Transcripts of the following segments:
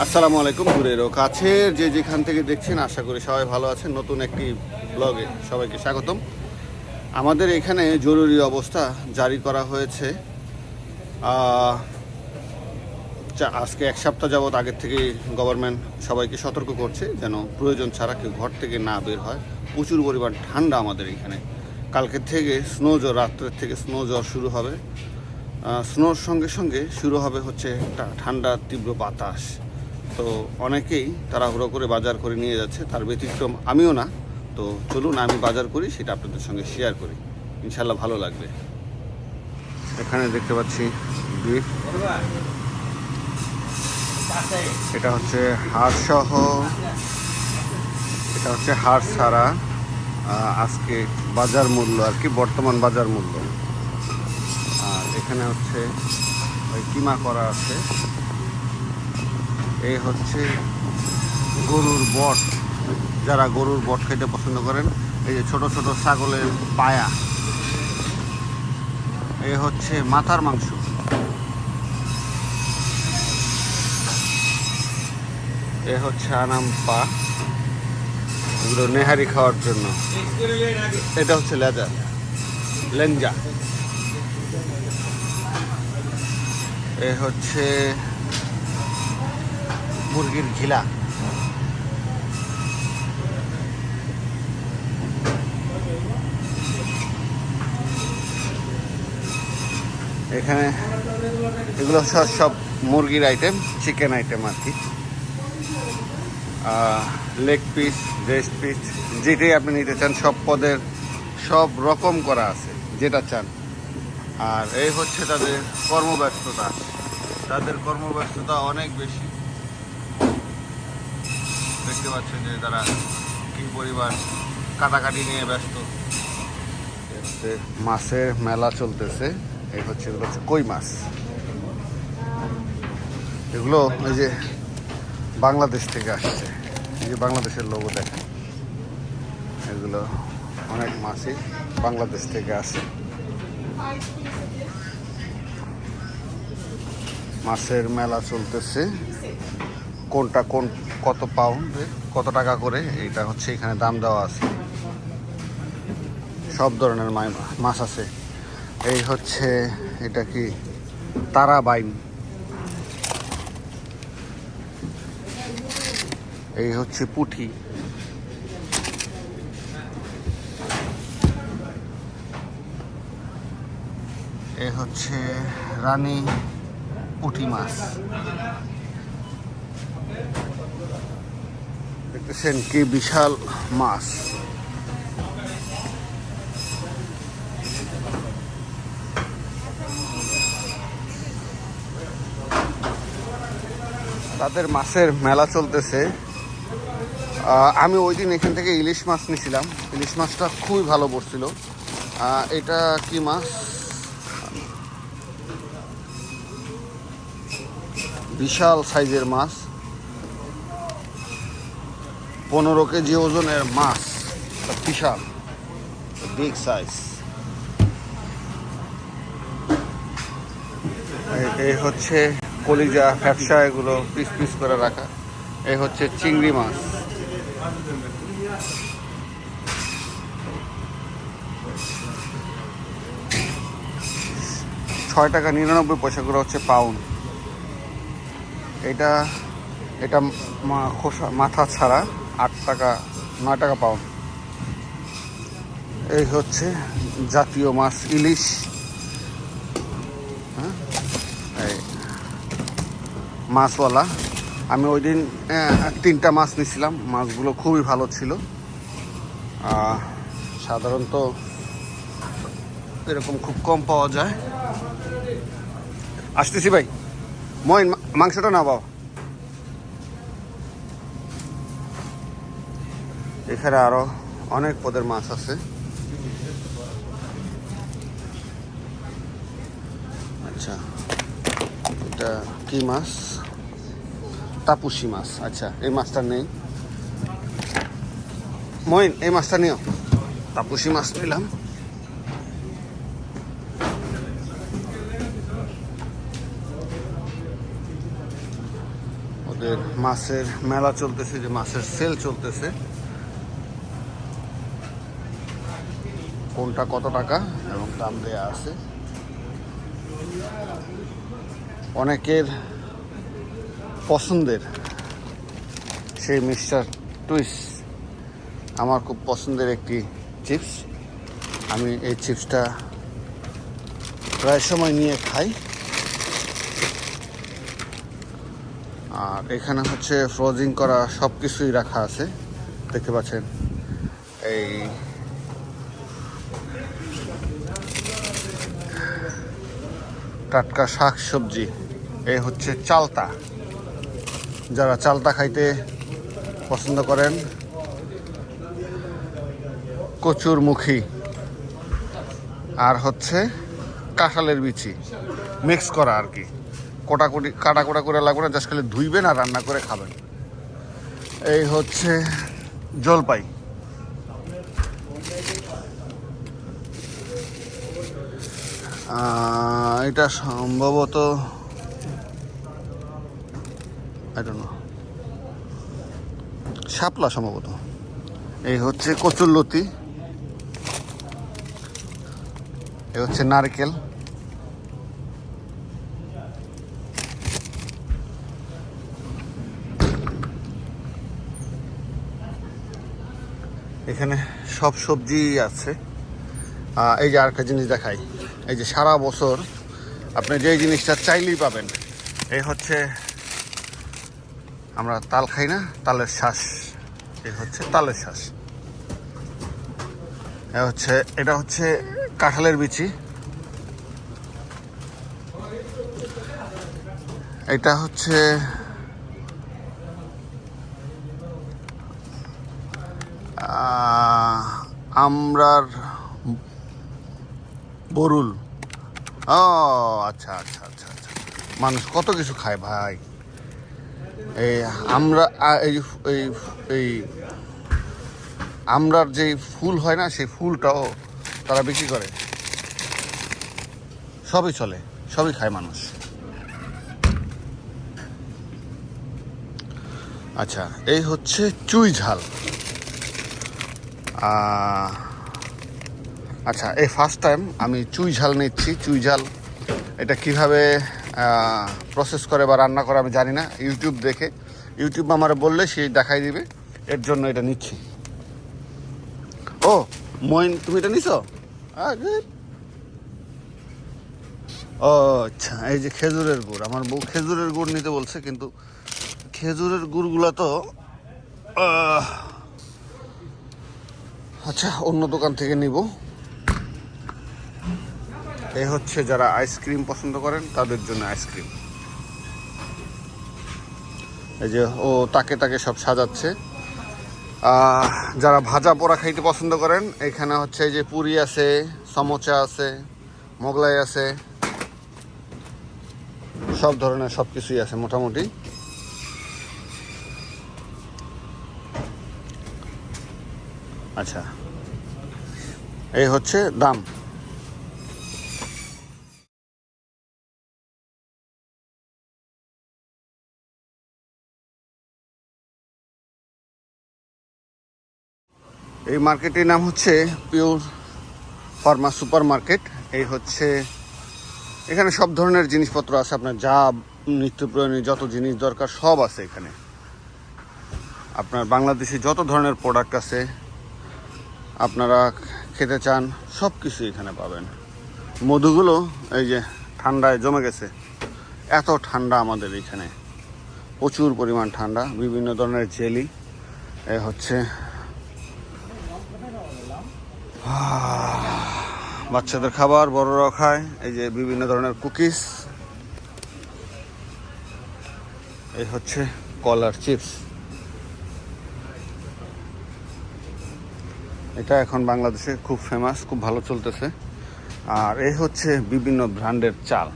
আসসালামু আলাইকুম, দূরের ও কাছের। যে যেখান থেকে দেখছেন, আশা করি সবাই ভালো আছেন। নতুন একটি ব্লগে সবাইকে স্বাগতম। আমাদের এখানে জরুরি অবস্থা জারি করা হয়েছে। আজকে এক সপ্তাহ যাবৎ আগের থেকে গভর্নমেন্ট সবাইকে সতর্ক করছে, যেন প্রয়োজন ছাড়া কেউ ঘর থেকে না বের হয়। প্রচুর পরিমাণ ঠান্ডা আমাদের এখানে। কালকের থেকে স্নো জ্বর, রাত্রের থেকে স্নো জ্বর শুরু হবে। স্নোর সঙ্গে সঙ্গে শুরু হবে হচ্ছে একটা ঠান্ডা তীব্র বাতাস। তো অনেকেই তাড়াহুড়ো করে বাজার করে নিয়ে যাচ্ছে, তার ব্যতিক্রম আমিও না। তো চলুন, আমি বাজার করি, সেটা আপনাদের সঙ্গে শেয়ার করি। ইনশাল্লাহ ভালো লাগবে। এখানে দেখতে পাচ্ছি এটা হচ্ছে হাড় সহ। এটা হচ্ছে হাড় ছাড়া আজকে বাজার মূল্য আর কি, বর্তমান বাজার মূল্য। আর এখানে হচ্ছে কিমা করা আছে। এই হচ্ছে গরুর বট। যারা গরুর বট খেতে পছন্দ করেন, এই যে ছোট ছোট ছাগলের পায়া এই হচ্ছে মাথার মাংস। এ হচ্ছে আনাম পা, এগুলো নেহারি খাওয়ার জন্য। এটা হচ্ছে লেজার লেঞ্জা এ হচ্ছে মুরগির ঘিলা। এখানে এগুলো সব সব মুরগির আইটেম চিকেন আইটেম আর কি। লেগ পিস ব্রেস্ট পিস যেটাই আপনি নিতে চান, সব পদের সব রকম করা আছে, যেটা চান। আর এই হচ্ছে তাদের কর্মব্যস্ততা। তাদের কর্মব্যস্ততা অনেক বেশি। দেখতে পাচ্ছেন যে তারা কি পরিবার কাটাকাটি নিয়ে ব্যস্ত। মাছের মেলা চলতেছে। এই হচ্ছে এগুলো হচ্ছে কই মাছ? এগুলো এই যে বাংলাদেশ থেকে আসছে। এই যে বাংলাদেশের লোগো দেখেন। এগুলো অনেক মাছই বাংলাদেশ থেকে আসে। মাছের মেলা চলতেছে। কোনটা কোন, কত পাউন্ড কত টাকা করে, এইটা হচ্ছে এখানে দাম দেওয়া আছে। সব ধরনের মাছ আছে। এই হচ্ছে, এটা কি? তারা বাইন। এই হচ্ছে পুঁটি। এ হচ্ছে রানী পুঁটি মাছ। দেখতেছেন কি বিশাল মাছ। তাদের মাছের মেলা চলতেছে। আমি ওই দিন এখান থেকে ইলিশ মাছ নিয়েছিলাম ইলিশ মাছটা খুবই ভালো পড়ছিল। এটা কি মাছ? বিশাল সাইজের মাছ। পনেরো কেজি ওজনের মাছ বিশাল বিগ সাইজ এই হচ্ছে কলিজা, ফ্যাপসা, এগুলো পিস পিস করে রাখা। এই হচ্ছে চিংড়ি মাছ। ছয় টাকা নিরানব্বই পয়সা করে হচ্ছে পাউন্ড এটা এটা খোসা, মাথা ছাড়া। টাকা, নয় টাকা পাউন্ড। এই হচ্ছে জাতীয় মাছ ইলিশ। হ্যাঁ? মাছওয়ালা। আমি ওই দিন তিনটা মাছ নিয়েছিলাম মাছগুলো খুবই ভালো ছিল। সাধারণত এরকম খুব কম পাওয়া যায়। আসতেছি ভাই। মইন, মা- মাংসটা না বাবা। এখানে আরও অনেক পদের মাছ আছে। আচ্ছা এটা কি মাছ? তাপুসি মাছ আচ্ছা এই মাছটা নেই। মইন, এই মাছটা নিও। তাপুসি মাছ নিলাম। ওদের মাছের মেলা চলতেছে, যে মাছের সেল চলতেছে। কোনটা কত টাকা এবং দাম দেয়া আছে। অনেকের পছন্দের সেই মিস্টার টুইস। আমার খুব পছন্দের একটি চিপস। আমি এই চিপসটা প্রায় সময় নিয়ে খাই। আর এখানে হচ্ছে ফ্রোজিং করা সব কিছুই রাখা আছে। দেখতে পাচ্ছেন, এই টাটকা শাক সবজি। এই হচ্ছে চালতা। যারা চালতা খাইতে পছন্দ করেন কচুর মুখী আর হচ্ছে কাঁঠালের বিচি। মিক্স করা আর কি। কোটাকুটি কাটাকুটা করে লাগবে না, জাস্ট খালি ধুইবেন আর রান্না করে খাবেন। এই হচ্ছে জলপাই। এটা সম্ভবত শাপলা সম্ভবত। এই হচ্ছে কচুরলতি এই হচ্ছে নারকেল। এখানে সব সবজি আছে। এই যে আরেকটা জিনিস দেখাই। এই যে সারা বছর আপনি যে জিনিসটা চাইলেই পাবেন। এই হচ্ছে আমরা তাল খাই না, তালের শ্বাস। এই হচ্ছে তালের শ্বাস। হচ্ছে, এটা হচ্ছে কাঁঠালের বিচি। এটা হচ্ছে আমরার বরুল। ও আচ্ছা আচ্ছা আচ্ছা আচ্ছা। মানুষ কত কিছু খায় ভাই। এই আমরা এই এই এই আমরার যে ফুল হয় না, সেই ফুলটাও তারা বিক্রি করে। সবই চলে, সবই খায় মানুষ। আচ্ছা এই হচ্ছে চুই ঝাল। আচ্ছা এই ফার্স্ট টাইম আমি চুই ঝাল নিচ্ছি। চুই ঝাল এটা কীভাবে প্রসেস করে বা রান্না করে আমি জানি না। ইউটিউব দেখে। ইউটিউব আমার বললে সে দেখাই দিবে। এর জন্য এটা নিচ্ছি। ও মইন তুমি এটা নিছো? ও আচ্ছা এই যে খেজুরের গুড়। আমার বউ খেজুরের গুড় নিতে বলছে, কিন্তু খেজুরের গুড়গুলো তো আচ্ছা অন্য দোকান থেকে নিব। এই হচ্ছে যারা আইসক্রিম পছন্দ করেন, তাদের জন্য আইসক্রিম এই যে ও তাকে তাকে সব সাজাচ্ছে। যারা ভাজা পোড়া খাইতে পছন্দ করেন, এখানে হচ্ছে এই যে পুরি আছে, সমোচা আছে, মোগলাই আছে, সব ধরনের সব কিছুই আছে মোটামুটি। আচ্ছা এই হচ্ছে দাম। এই মার্কেটের নাম হচ্ছে পিওর ফার্মা সুপার মার্কেট এই হচ্ছে, এখানে সব ধরনের জিনিসপত্র আছে, আপনার যা নিত্য প্রয়োজনীয় যত জিনিস দরকার সব আছে এখানে। আপনার বাংলাদেশে যত ধরনের প্রোডাক্ট আছে, আপনারা খেতে চান সব কিছু এখানে পাবেন। মধুগুলো এই যে ঠান্ডায় জমে গেছে, এত ঠান্ডা আমাদের এখানে। প্রচুর পরিমাণ ঠান্ডা, বিভিন্ন ধরনের জেলি। হচ্ছে বাচ্চাদের খাবার, বড়রাও খায়। এই যে বিভিন্ন ধরনের কুকিজ। এই হচ্ছে কলার চিপস। এটা এখন বাংলাদেশে খুব ফেমাস খুব ভালো চলতেছে। আর এই হচ্ছে বিভিন্ন ব্র্যান্ডের চাল।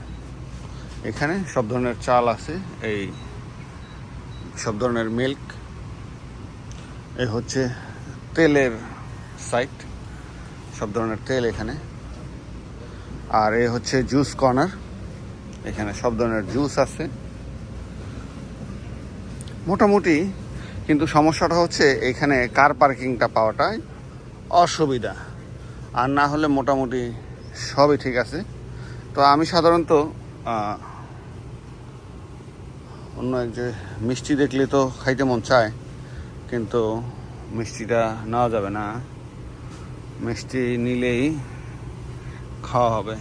এখানে সব ধরনের চাল আছে। এই সব ধরনের মিল্ক। এই হচ্ছে তেলের সাইট। সব ধরনের তেল এখানে। আর এ হচ্ছে জুস কর্নার এখানে সব ধরনের জুস আছে। মোটামুটি, কিন্তু সমস্যাটা হচ্ছে এখানে কার পার্কিংটা পাওয়াটাই অসুবিধা। আর না হলে মোটামুটি সবই ঠিক আছে। তো আমি সাধারণত অন্য এক যে মিষ্টি দেখলে তো খাইতে মন চায়, কিন্তু মিষ্টিটা নেওয়া যাবে না। মিষ্টি নিলেই খাওয়া হবে।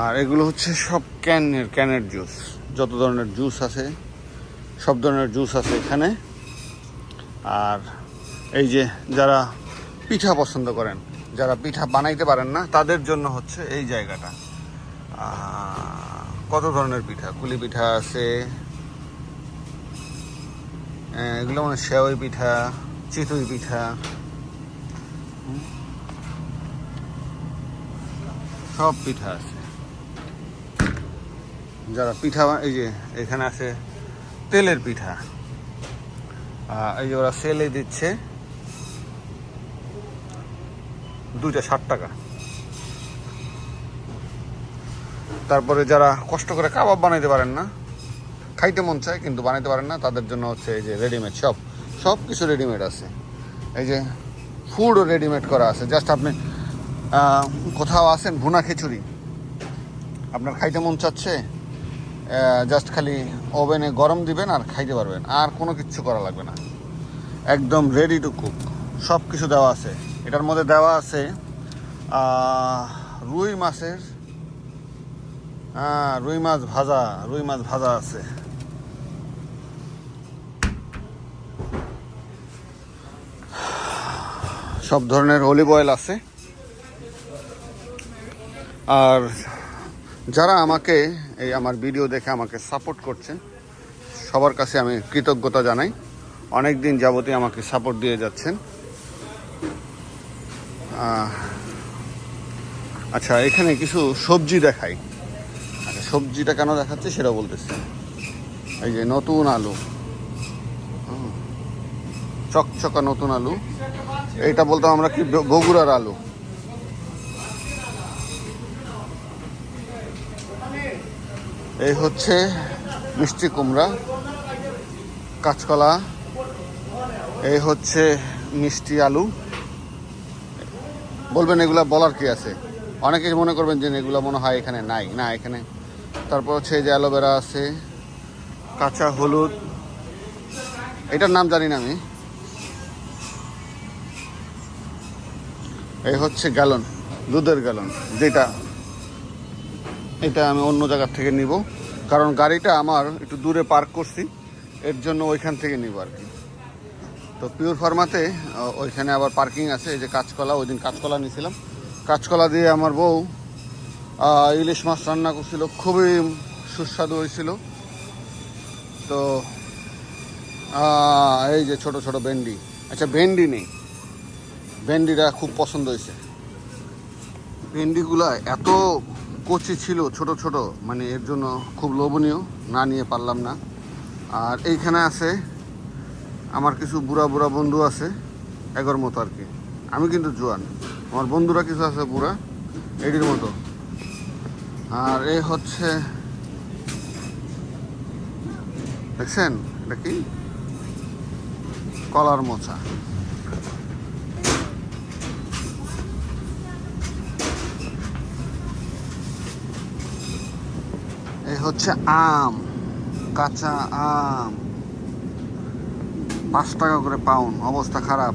আর এগুলো হচ্ছে সব ক্যানের ক্যানের জুস। যত ধরনের জুস আছে, সব ধরনের জুস আছে এখানে। আর এই যে যারা পিঠা পছন্দ করেন, যারা পিঠা বানাইতে পারেন না, তাদের জন্য হচ্ছে এই জায়গাটা। কত ধরনের পিঠা? কুলি পিঠা আছে এগুলো মানে সেওই পিঠা, চিতই পিঠা। সব পিঠা আছে। যারা পিঠা এই যে এখানে আছে তেলের পিঠা। এই যে ওরা সেলে দিচ্ছে দুইটা ষাট টাকা। তারপরে যারা কষ্ট করে কাবাব বানাইতে পারেন না, খাইতে মন চায় কিন্তু বানাইতে পারেন না, তাদের জন্য হচ্ছে এই যে রেডিমেড সব সব কিছু রেডিমেড আছে। এই যে ফুডও রেডিমেড করা আছে। জাস্ট আপনি কোথাও আছেন, ভুনা খিচুড়ি। আপনার খাইতে মন চাচ্ছে জাস্ট খালি ওভেনে গরম দিবেন আর খাইতে পারবেন। আর কোনো কিচ্ছু করা লাগবে না। একদম রেডি টু কুক সব কিছু দেওয়া আছে। এটার মধ্যে দেওয়া আছে রুই মাছের রুই মাছ ভাজা, রুই মাছ ভাজা আছে। সব ধরনের অলিভ অয়েল আছে। আর যারা আমাকে এই আমার ভিডিও দেখে আমাকে সাপোর্ট করছেন, সবার কাছে আমি কৃতজ্ঞতা জানাই। অনেক দিন যাবতীয় আমাকে সাপোর্ট দিয়ে যাচ্ছেন। আচ্ছা এখানে কিছু সবজি দেখাই। আচ্ছা সবজিটা কেন দেখাচ্ছে সেটা বলতেছি। এই যে নতুন আলু। চকচকা নতুন আলু। এইটা বলতাম আমরা কি বগুড়ার আলু? এই হচ্ছে মিষ্টি কুমড়া, কাঁচকলা, এই হচ্ছে মিষ্টি আলু। বলবেন এগুলা বলার কি আছে? অনেকে মনে করবেন যে এগুলো মনে হয় এখানে নাই। না, এখানে। তারপর হচ্ছে যে অ্যালোভেরা আছে, কাঁচা হলুদ। এটার নাম জানি না আমি। এই হচ্ছে গ্যালন দুধের গ্যালন যেটা এটা আমি অন্য জায়গার থেকে নিব। কারণ গাড়িটা আমার একটু দূরে পার্ক করছি, এর জন্য ওইখান থেকে নিব আর কি। তো পিওর ফার্মাতে ওইখানে আবার পার্কিং আছে, এই যে কাঁচকলা ওই দিন কাঁচকলা নিয়েছিলাম। কাঁচকলা দিয়ে আমার বউ ইলিশ মাছ রান্না করছিল, খুবই সুস্বাদু হয়েছিল। তো এই যে ছোট ছোট ভেন্ডি আচ্ছা ভেন্ডি নেই। ভেন্ডিটা খুব পছন্দ হয়েছে। ভেন্ডিগুলা এত কচি ছিল, ছোট ছোট মানে এর জন্য খুব লোভনীয়, না নিয়ে পারলাম না। আর এইখানে আছে, আমার কিছু বুড়া বুড়া বন্ধু আছে, এগোর মতো আর কি। আমি কিন্তু জোয়ান, আমার বন্ধুরা কিছু আছে বুড়া এটির মতো। আর এই হচ্ছে, দেখছেন? এটা কি? কলার মোচা। হচ্ছে আম, কাঁচা আম। পাঁচ টাকা করে পাউন অবস্থা খারাপ।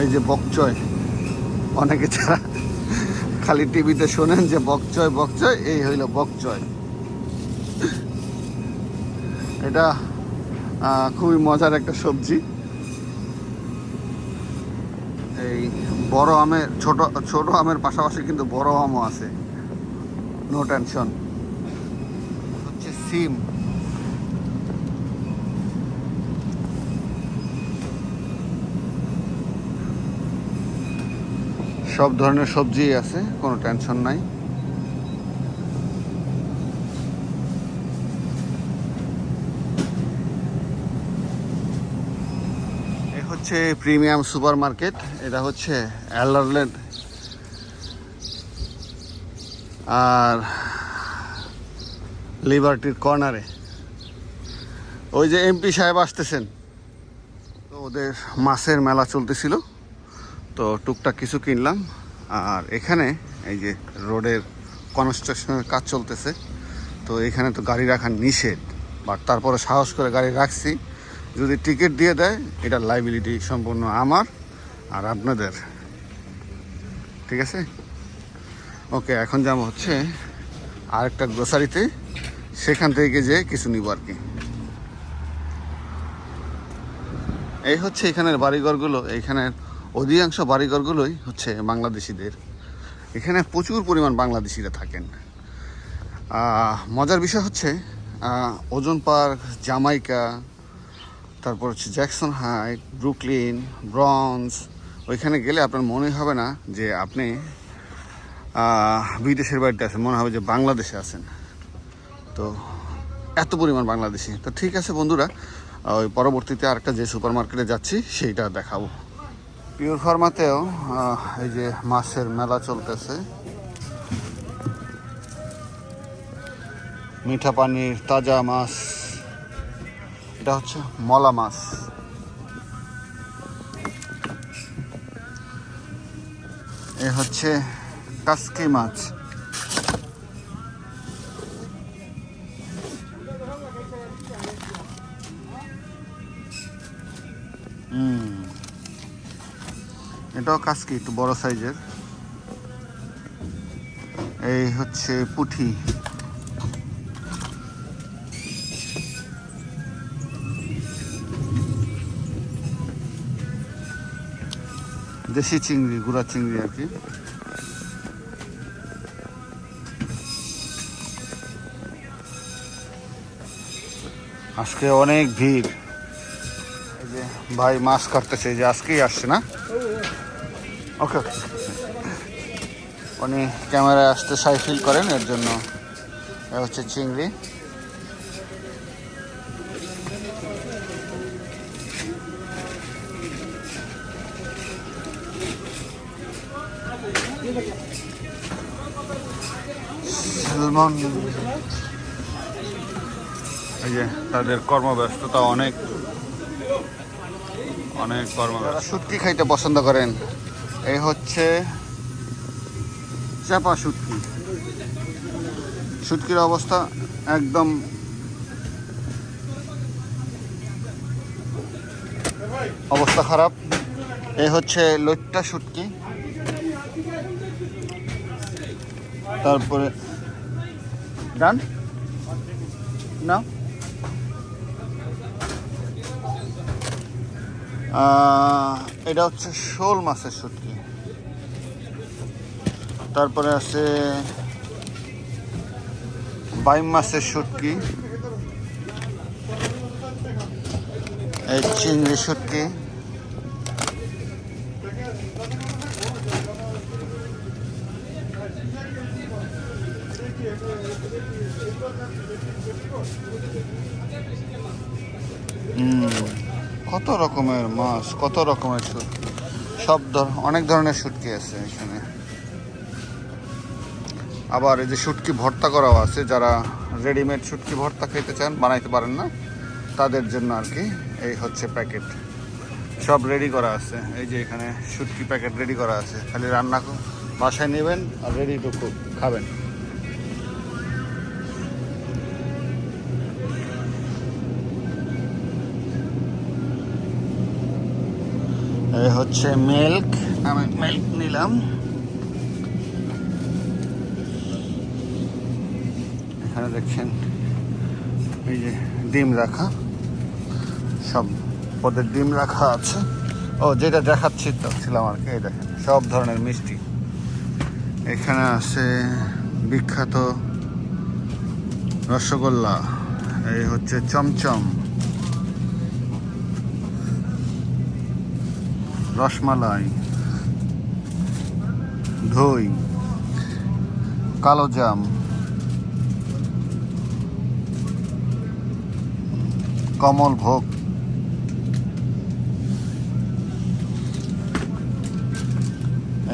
এই যে বকচয়, অনেকে যারা খালি টিভিতে শোনেন যে বকচয় বকচয়, এই হইল বকচয়। এটা খুবই মজার একটা সবজি এই বড় আমের, ছোট ছোট আমের পাশাপাশি কিন্তু বড় আমও আছে। নো টেনশন হচ্ছে সিম। সব ধরনের সবজি আছে, কোনো টেনশন নাই। হচ্ছে প্রিমিয়াম সুপার মার্কেট এটা হচ্ছে অ্যালারল্যান্ড। আর লিবার্টির কর্নারে। ওই যে এমপি সাহেব আসতেছেন। তো ওদের মাছের মেলা চলতেছিল। তো টুকটাক কিছু কিনলাম। আর এখানে এই যে রোডের কনস্ট্রাকশনের কাজ চলতেছে। তো এখানে তো গাড়ি রাখা নিষেধ। বাট তারপরে সাহস করে গাড়ি রাখছি। যদি টিকিট দিয়ে দেয়, এটা লাইবিলিটি সম্পূর্ণ আমার আর আপনাদের। ঠিক আছে? ওকে এখন যাব হচ্ছে আরেকটা গ্রোসারিতে সেখান থেকে যে কিছু নিব আর কি। এই হচ্ছে এখানের বাড়িঘরগুলো। এইখানের অধিকাংশ বাড়িঘরগুলোই হচ্ছে বাংলাদেশিদের। এখানে প্রচুর পরিমাণ বাংলাদেশিরা থাকেন। মজার বিষয় হচ্ছে ওজন পার্ক জামাইকা তারপর হচ্ছে জ্যাকসন হাইট, ব্রুকলিন ব্রঞ্জ ওইখানে গেলে আপনার মনে হবে না যে আপনি বিদেশের বাড়িতে আছেন, মনে হবে যে বাংলাদেশে আছেন। তো এত পরিমাণ বাংলাদেশি। তো ঠিক আছে বন্ধুরা ওই পরবর্তীতে আরেকটা যে সুপার মার্কেটে যাচ্ছি, সেইটা দেখাবো। পিওর ফার্মাতেও এই যে মাছের মেলা চলতেছে। মিঠা পানির তাজা মাছ এটা হচ্ছে মলা মাছ। এ হচ্ছে কাসকি মাছ। এটাও কাসকি, একটু বড় সাইজের। এই হচ্ছে পুঁঠি। দেশি চিংড়ি, গুড়া চিংড়ি আর কি। আজকে অনেক ভিড়। যে ভাই মাছ কাটতেছে যে আজকেই আসছে না? ওকে ওকে। উনি ক্যামেরায় আসতে সাই ফিল করেন, এর জন্য হচ্ছে চিংড়ি। সেলমন এই যে তাদের কর্মব্যস্ততা অনেক। অনেক কর্ম শুটকি খাইতে পছন্দ করেন এই হচ্ছে চাপা শুটকি। শুটকির অবস্থা একদম অবস্থা খারাপ। এই হচ্ছে লইট্টা শুটকি। তারপরে ডান না এটা হচ্ছে শোল মাছের শুটকি। তারপরে আছে বাইম মাছের শুটকি। এই চিংড়ি শুটকি। কত রকমের মাছ, কত রকমের শুটকি সব অনেক ধরনের শুটকি আছে এখানে। আবার এই যে শুটকি ভর্তা করাও আছে, যারা রেডিমেড শুটকি ভর্তা খেতে চান, বানাইতে পারেন না, তাদের জন্য আর কি এই হচ্ছে প্যাকেট সব রেডি করা আছে। এই যে এখানে শুটকি প্যাকেট রেডি করা আছে। খালি রান্না বাসায় নেবেন আর রেডি টু খাবেন। এই হচ্ছে মিল্ক আমি মিল্ক নিলাম। এখানে দেখছেন, এই যে ডিম রাখা। সব পদের ডিম রাখা আছে। ও, যেটা দেখাচ্ছি তো, ছিলাম আর কি, এই দেখেন, সব ধরনের মিষ্টি। এখানে আছে বিখ্যাত রসগোল্লা, এই হচ্ছে চমচম। রসমালাই, দই, কালো জাম, কমল ভোগ।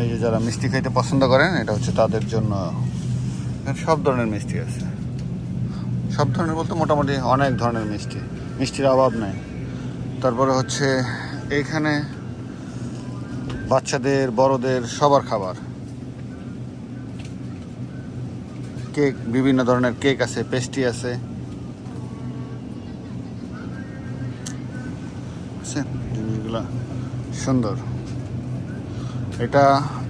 এই যে যারা মিষ্টি খাইতে পছন্দ করেন, এটা হচ্ছে তাদের জন্য। সব ধরনের মিষ্টি আছে। সব ধরনের বলতে মোটামুটি অনেক ধরনের মিষ্টি। মিষ্টির অভাব নেই। তারপরে হচ্ছে এইখানে বাচ্চাদের, বড়দের, সবার খাবার। কেক, বিভিন্ন ধরনের কেক আছে, পেস্ট্রি আছে। সুন্দর। এটা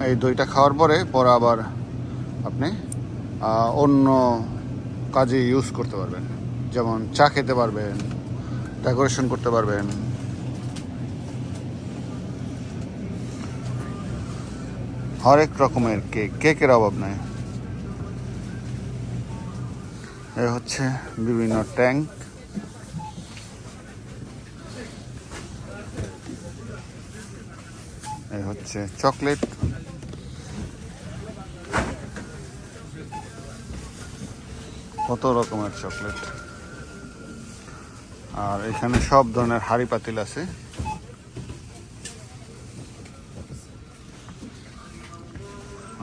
এই দইটা খাওয়ার পরে পরে আবার আপনি অন্য কাজে ইউজ করতে পারবেন। যেমন চা খেতে পারবেন ডেকোরেশন করতে পারবেন। হরেক রকমের কেক, কেকের অভাব নাই। এ হচ্ছে বিভিন্ন ট্যাঙ্ক। এ হচ্ছে চকলেট। কত রকমের চকলেট। আর এখানে সব ধরনের হাড়ি পাতিল আছে।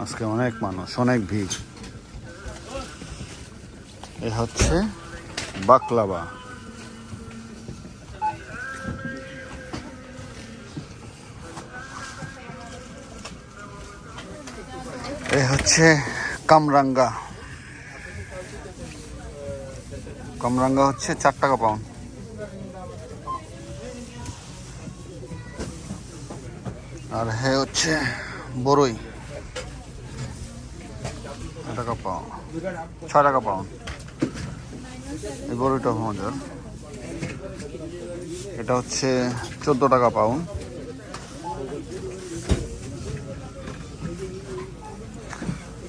আজকে অনেক মানুষ, অনেক ভিড়। এ হচ্ছে বাকলাবা। এ হচ্ছে কামরাঙ্গা। কামরাঙ্গা হচ্ছে চার টাকা পাউন্ড আর হে হচ্ছে বড়ই টাকা পাউন্ড ছয় টাকা পাউন্ড এই বড়ইটা মজার এটা হচ্ছে চোদ্দ টাকা পাউন্ড।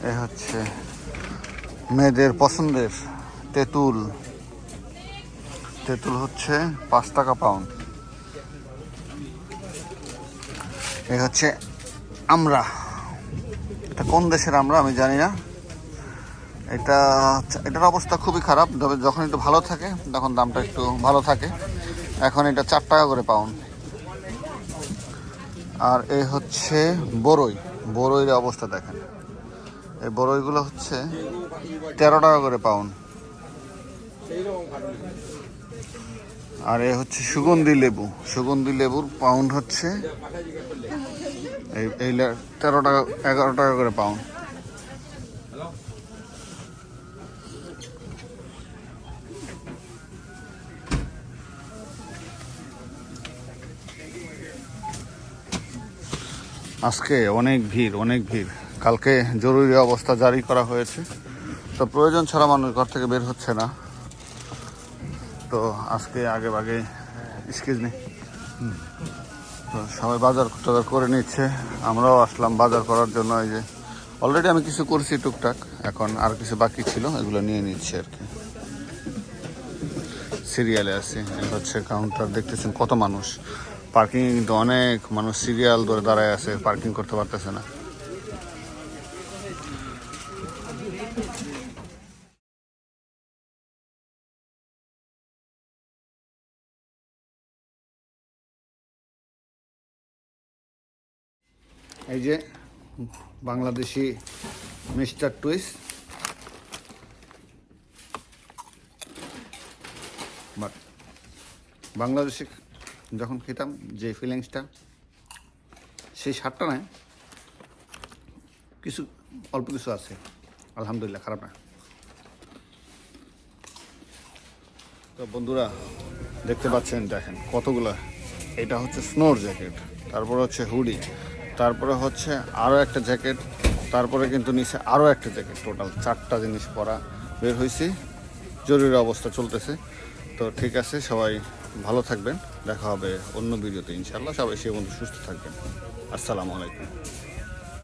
এ হচ্ছে মেয়েদের পছন্দের তেঁতুল। তেঁতুল হচ্ছে পাঁচ টাকা পাউন্ড। এই হচ্ছে আমরা এটা কোন দেশের আমরা আমি জানি না। এটা এটার অবস্থা খুবই খারাপ, তবে যখন একটু ভালো থাকে, তখন দামটা একটু ভালো থাকে। এখন এটা চার টাকা করে পাউন্ড আর এই হচ্ছে বড়ই বরইয়ের অবস্থা দেখেন। এই বড়ইগুলো হচ্ছে তেরো টাকা করে পাউন্ড আর এ হচ্ছে সুগন্ধি লেবু। সুগন্ধি লেবুর পাউন্ড হচ্ছে এই এই তেরো টাকা এগারো টাকা করে পাউন্ড আজকে অনেক ভিড় অনেক ভিড়। কালকে জরুরি অবস্থা জারি করা হয়েছে। তো প্রয়োজন ছাড়া মানুষ ঘর থেকে বের হচ্ছে না। তো আজকে আগে ভাগে এক্সকিউজ নেই তো সবাই বাজার টাজার করে নিচ্ছে। আমরাও আসলাম বাজার করার জন্য এই যে। অলরেডি আমি কিছু করছি টুকটাক। এখন আর কিছু বাকি ছিল, এগুলো নিয়ে নিচ্ছি আর কি। সিরিয়ালে আছে, হচ্ছে কাউন্টার দেখতেছেন কত মানুষ। পার্কিং কিন্তু অনেক মানুষ সিরিয়াল ধরে দাঁড়ায় আছে পার্কিং করতে পারতেছে না। এই যে বাংলাদেশি মিস্টার টুইস বাট বাংলাদেশে যখন খেতাম, যে ফিলিংসটা সেই স্বাদটা নয় কিছু, অল্প কিছু আছে। আলহামদুলিল্লাহ, খারাপ না। তো বন্ধুরা, দেখতে পাচ্ছেন, দেখেন কতগুলো। এটা হচ্ছে স্নোর জ্যাকেট তারপরে হচ্ছে হুডি তারপরে হচ্ছে আরও একটা জ্যাকেট তারপরে কিন্তু নিচে আরও একটা জ্যাকেট টোটাল চারটা জিনিস পরা বের হয়েছি জরুরি অবস্থা চলতেছে। তো ঠিক আছে, সবাই ভালো থাকবেন। দেখা হবে অন্য ভিডিওতে ইনশাল্লাহ সবাই সে বন্ধু সুস্থ থাকবেন। আসসালামু আলাইকুম।